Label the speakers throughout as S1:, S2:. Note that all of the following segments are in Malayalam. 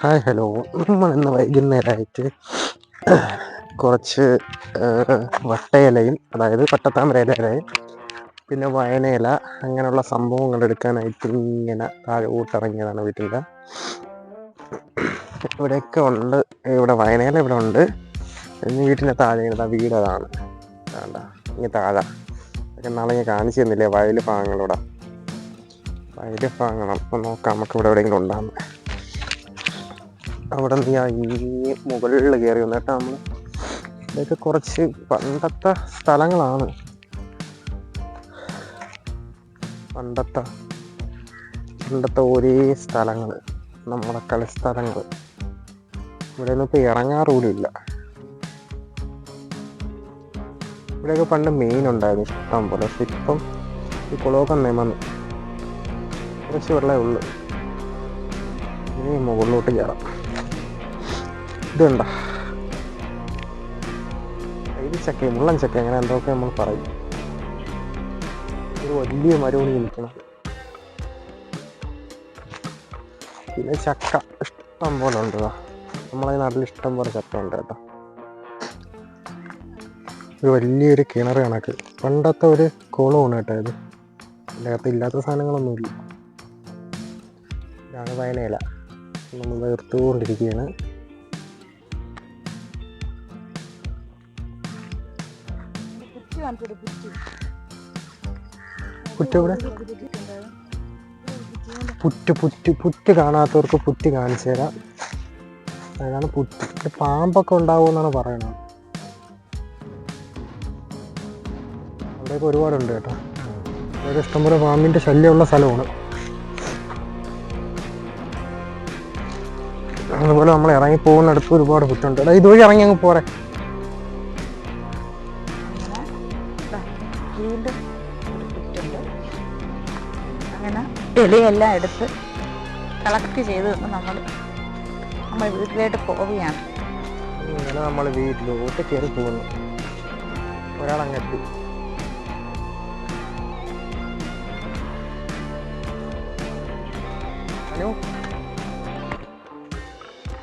S1: ഹായ് ഹലോ നമ്മൾ ഇന്ന് വൈകുന്നേരമായിട്ട് കുറച്ച് വട്ടയിലയും അതായത് പട്ടത്താമര ഇലയും പിന്നെ വയനയില അങ്ങനെയുള്ള സംഭവങ്ങൾ എടുക്കാനായിട്ട് ഇങ്ങനെ താഴോട്ടിറങ്ങിയതാണ് വീട്ടിന്റെ ഇവിടെയൊക്കെ ഉണ്ട് ഇവിടെ വയനയില ഇവിടെ ഉണ്ട്. ഇനി വീട്ടിന്റെ താഴെ ഇങ്ങനെ വീട് അതാണ്. വേണ്ട ഇങ്ങനെ താഴെ. ഒക്കെ നാളെ ഞാൻ കാണിച്ചു തന്നില്ലേ? വയൽ ഭാഗങ്ങളൂടെ. വയൽ ഭാഗങ്ങൾ അപ്പം നോക്കാം നമുക്ക് ഇവിടെ എവിടെയെങ്കിലും ഉണ്ടാകുന്നു അവിടെ നിന്ന് ഞാൻ ഈ മുകളിൽ കയറി വന്നു കേട്ടോ നമ്മൾ ഇതൊക്കെ കുറച്ച് പണ്ടത്തെ സ്ഥലങ്ങളാണ്. പണ്ടത്തെ പണ്ടത്തെ ഒരേ സ്ഥലങ്ങൾ നമ്മളെ കളിസ്ഥലങ്ങൾ ഇവിടെ ഒന്നും ഇപ്പോൾ ഇറങ്ങാറ് ഇല്ല. ഇവിടെയൊക്കെ പണ്ട് മെയിൻ ഉണ്ടായിരുന്നു ഇഷ്ടം പോലെ. പക്ഷെ ഇപ്പം ഈ കുളമൊക്കെ നിയമം കുറച്ച് വെള്ളമേ ഉള്ളൂ. ഇനി മുകളിലോട്ട് കയറാം. ഇത് ചക്ക മുള്ളൻ ചക്ക അങ്ങനെ എന്തൊക്കെ നമ്മൾ പറയും. ഒരു വലിയ മരവണി നിൽക്കണം പിന്നെ ചക്ക ഇഷ്ടം പോലെ ഉണ്ട്. നമ്മളെ നാട്ടിൽ ഇഷ്ടം പോലെ ചക്ക ഉണ്ട് കേട്ടോ. ഒരു വലിയൊരു കിണർ കണക്ക്. പണ്ടത്തെ ഒരു കുളമാണ് കേട്ടോ ഇത്. അകത്ത് ഇല്ലാത്ത സാധനങ്ങളൊന്നുമില്ല ഇതാണ് വയനയില. നമ്മൾ പുറ്റ് പുറ്റ് പുറ്റ് കാണാത്തവർക്ക് പുറ്റ് കാണിച്ചു തരാം. അതാണ് പുറ്റ്. പാമ്പൊക്കെ ഉണ്ടാവുമെന്നാണ് പറയണത് അവിടെയൊക്കെ ഒരുപാടുണ്ട് കേട്ടോ. അവിടെ ഇഷ്ടംപോലെ പാമ്പിന്റെ ശല്യമുള്ള സ്ഥലമാണ്. അതുപോലെ നമ്മൾ ഇറങ്ങി പോകുന്നിടത്ത് ഒരുപാട് പുറ്റുണ്ട്. ഇതുവഴി ഇറങ്ങി അങ്ങ് പോരെ.
S2: വീണ്ടും അങ്ങനെ എളിയെല്ലാം എടുത്ത് കളക്ട് ചെയ്ത് നമ്മൾ നമ്മൾ വീട്ടിലോട്ട് പോവുകയാണ്.
S1: ഇങ്ങനെ നമ്മൾ വീട്ടിലോട്ട് കയറി പോകുന്നു. ഒരാളങ്ങെത്തി ഹലോ.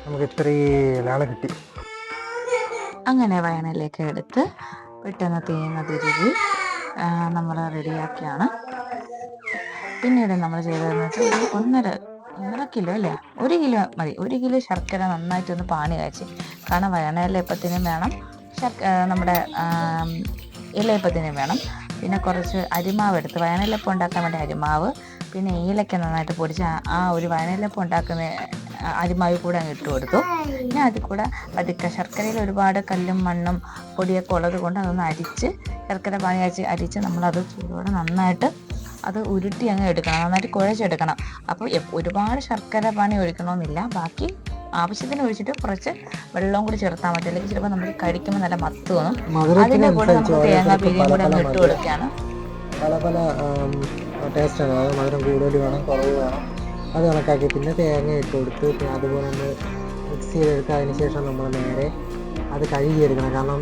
S1: നമുക്ക് ഇത്രയും ആളെ കിട്ടി.
S2: അങ്ങനെ വയനയിലേക്ക് എടുത്ത് പെട്ടെന്ന് തേങ്ങ തിരുകി നമ്മൾ റെഡിയാക്കിയാണ്. പിന്നീട് നമ്മൾ ചെയ്തതെന്ന് വെച്ചാൽ ഒരു ഒന്നര ഒന്നര കിലോ അല്ലേ? ഒരു കിലോ മതി. ഒരു കിലോ ശർക്കര നന്നായിട്ടൊന്ന് പാനി കാച്ചി. കാരണം വയനയിലപ്പത്തിനും വേണം. ശർക്ക നമ്മുടെ ഇലയപ്പത്തിനും വേണം. പിന്നെ കുറച്ച് അരിമാവ് എടുത്ത് വയനയിലപ്പം ഉണ്ടാക്കാൻ വേണ്ടി അരിമാവ്. പിന്നെ ഏലക്ക നന്നായിട്ട് പൊടിച്ച് ആ- ഒരു വയനയിലപ്പം ഉണ്ടാക്കുന്ന അരിമാവ് കൂടെ അങ്ങ് ഇട്ട് കൊടുത്തു. പിന്നെ അതിൽ കൂടെ പതുക്കെ ശർക്കരയിൽ ഒരുപാട് കല്ലും മണ്ണും പൊടിയൊക്കെ ഉള്ളത് കൊണ്ട് അതൊന്ന് അരിച്ച് ശർക്കര പാനി കാച്ചി അരിച്ച് നമ്മളത് ചൂടോടെ നന്നായിട്ട് അത് ഉരുട്ടി അങ്ങ് എടുക്കണം. നന്നായിട്ട് കുഴച്ചെടുക്കണം. അപ്പോൾ ഒരുപാട് ശർക്കര പാനി ഒഴിക്കണമെന്നില്ല. ബാക്കി ആവശ്യത്തിന് ഒഴിച്ചിട്ട് കുറച്ച് വെള്ളവും കൂടി ചേർത്താൽ മതി. അല്ലെങ്കിൽ ചിലപ്പോൾ നമ്മൾ കഴിക്കുമ്പോൾ നല്ല മത്ത് തോന്നും. അതിന്റെ കൂടെ നമുക്ക് തേങ്ങ പിരിയും കൂടെ അങ്ങ് ഇട്ട് കൊടുക്കുകയാണ്
S1: പല പല ടേസ്റ്റാണ് അതായത് മധുരം കൂടുതൽ വേണം കുറവ് വേണം. അത് കണക്കാക്കി പിന്നെ തേങ്ങ ഇട്ട് കൊടുത്ത് അതുപോലെ നമ്മൾ മിക്സ് ചെയ്തെടുക്കുക അതിന് ശേഷം നമ്മൾ നേരെ അത് കഴുകിയെടുക്കണം. കാരണം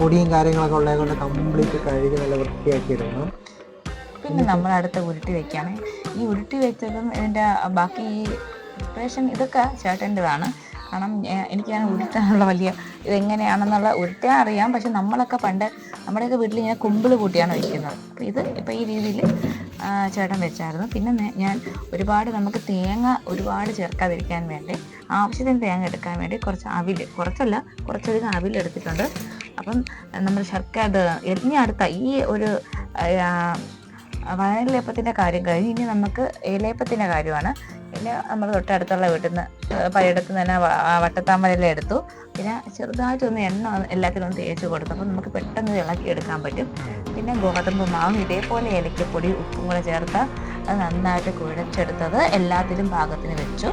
S1: പൊടിയും കാര്യങ്ങളൊക്കെ ഉള്ളത് കൊണ്ട് കംപ്ലീറ്റ് കഴുകി നല്ല വൃത്തിയാക്കി എടുക്കണം
S2: പിന്നെ നമ്മൾ അടുത്ത ഉരുട്ടി വെക്കുകയാണ് ഈ ഉരുട്ടി വെച്ചതും ഇതിന്റെ ബാക്കി ഈ പ്രിപ്പറേഷൻ ഇതൊക്കെ ചേട്ടന്റെതാണ്. കാരണം എനിക്കാണ് ഉരുട്ടാനുള്ള വലിയ ഇതെങ്ങനെയാണെന്നുള്ള ഉരുട്ടാൻ അറിയാം. പക്ഷെ നമ്മളൊക്കെ പണ്ട് നമ്മുടെയൊക്കെ വീട്ടിൽ ഇങ്ങനെ കുമ്പിൾ കൂട്ടിയാണ് വയ്ക്കുന്നത് അപ്പോൾ ഇത് ഇപ്പോൾ ഈ രീതിയിൽ ചേട്ടൻ വെച്ചായിരുന്നു. പിന്നെ ഞാൻ ഒരുപാട് നമുക്ക് തേങ്ങ ഒരുപാട് ചേർക്കാതിരിക്കാൻ വേണ്ടി ആവശ്യത്തിന് തേങ്ങ എടുക്കാൻ വേണ്ടി കുറച്ച് അവിൽ കുറച്ചല്ല കുറച്ചധികം അവിൽ എടുത്തിട്ടുണ്ട്. അപ്പം നമ്മൾ ശർക്കര ഇനി അടുത്ത ഈ ഒരു വയറിലേപ്പത്തിന്റെ കാര്യം കഴിഞ്ഞ് ഇനി നമുക്ക് ഏലേപ്പത്തിന്റെ കാര്യമാണ്. പിന്നെ നമ്മൾ തൊട്ടടുത്തുള്ള വീട്ടിൽ നിന്ന് പലയിടത്ത് നിന്ന് തന്നെ വ- ആ വട്ടത്താമരയില എടുത്തു. പിന്നെ ചെറുതായിട്ടൊന്ന് എണ്ണ എല്ലാത്തിനും ഒന്ന് തേച്ച് കൊടുത്തു അപ്പം നമുക്ക് പെട്ടെന്ന് ഇളക്കി എടുക്കാൻ പറ്റും. പിന്നെ ഗോതമ്പ് മാവും ഇതേപോലെ ഏലക്കപ്പൊടി ഉപ്പും കൂടെ ചേർത്ത് അത് നന്നായിട്ട് കുഴച്ചെടുത്തത് എല്ലാത്തിലും പാകത്തിന് വെച്ചു.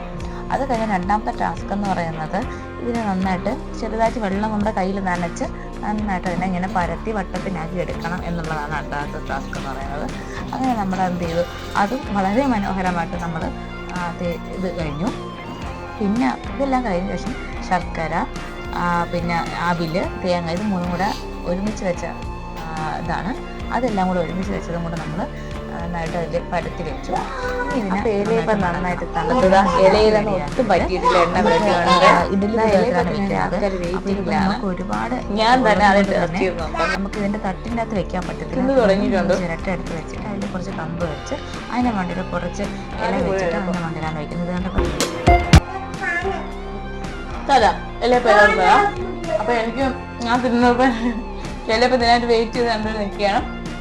S2: അത് കഴിഞ്ഞ രണ്ടാമത്തെ ടാസ്ക് എന്ന് പറയുന്നത് ഇതിനെ നന്നായിട്ട് ചെറുതായിട്ട് വെള്ളം നമ്മുടെ കയ്യിൽ നനച്ച് നന്നായിട്ട് അതിനെ ഇങ്ങനെ പരത്തി വട്ടത്തിനാക്കി എടുക്കണം എന്നുള്ളതാണ് അടുത്ത ടാസ്ക് എന്ന് പറയുന്നത്. അങ്ങനെ നമ്മൾ എന്ത് ചെയ്തു? അതും വളരെ മനോഹരമായിട്ട് നമ്മൾ ഇത് കഴിഞ്ഞു. പിന്നെ ഇതെല്ലാം കഴിഞ്ഞ ശേഷം ശർക്കര പിന്നെ അവിൽ തേങ്ങ ഇത് മൂന്നും കൂടെ ഒരുമിച്ച് വെച്ച ഇതാണ്. അതെല്ലാം കൂടെ ഒരുമിച്ച് വെച്ചതും കൂടെ നമ്മൾ നന്നായിട്ട് അതിൽ പരത്തി വെച്ചു. ഇതിനെ ഇലയിപ്പം നന്നായിട്ട് തണുത്തത് ഇലയിലൊന്നും ഒട്ടും പറ്റിയിട്ടില്ല എണ്ണ വെയിറ്റിംഗിലാണ് ഒരുപാട്
S3: ഞാൻ തന്നെ.
S2: നമുക്ക് ഇതിന്റെ തട്ടിന്റെ അകത്ത് വെക്കാൻ പറ്റത്തില്ല.
S3: തുടങ്ങിയിട്ടുണ്ടോ?
S2: ചിരട്ട എടുത്ത് വെച്ചിട്ട് അതിൽ കുറച്ച് കമ്പ് വെച്ച് അതിന്റെ മണ്ടിയിൽ കുറച്ച് ഇല വെച്ചിട്ട് അതിന്റെ മണ്ടിലാണ് വെക്കുന്നത്
S3: അപ്പൊ എനിക്ക് ഞാൻ തിന്നപ്പോ ചിലപ്പോ ഇതിനായിട്ട് വെയിറ്റ് ചെയ്ത് കണ്ടു നിൽക്കുകയാണ്.